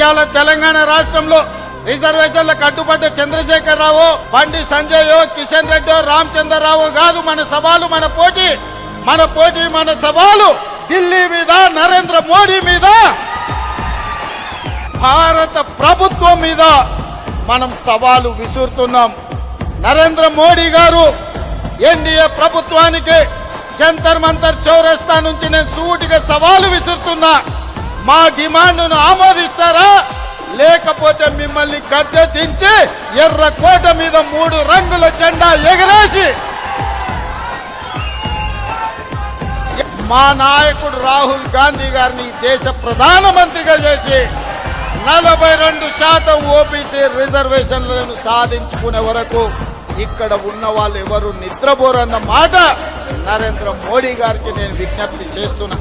ఇవాళ తెలంగాణ రాష్ట్రంలో రిజర్వేషన్ల కట్టుబడ్డ చంద్రశేఖర్ రావు బండి సంజయ్ కిషన్ రెడ్డి రామచంద్రరావు కాదు మన సవాలు మన పోటీ. మన పోటీ మన సవాలు ఢిల్లీ మీద నరేంద్ర మోడీ మీద. భారత ప్రభుత్వం మీద మనం సవాలు విసురుతున్నాం. నరేంద్ర మోడీ గారు ఎన్డీఏ ప్రభుత్వానికి జంతర్ మంతర్ చౌరస్తా నుంచి నేను సూటిగా సవాలు విసురుతున్నా. మా డిమాండ్ను ఆమోదిస్తారా? లేకపోతే మిమ్మల్ని గద్దె దించి ఎర్ర కోట మీద మూడు రంగుల జెండా ఎగరేసి మా నాయకుడు రాహుల్ గాంధీ గారిని దేశ ప్రధానమంత్రిగా చేసి నలభై రెండు శాతం ఓబీసీ రిజర్వేషన్లను సాధించుకునే వరకు ఇక్కడ ఉన్న వాళ్ళు ఎవరు నిద్రపోరన్న మాట నరేంద్ర మోడీ గారికి నేను విజ్ఞప్తి చేస్తున్నా.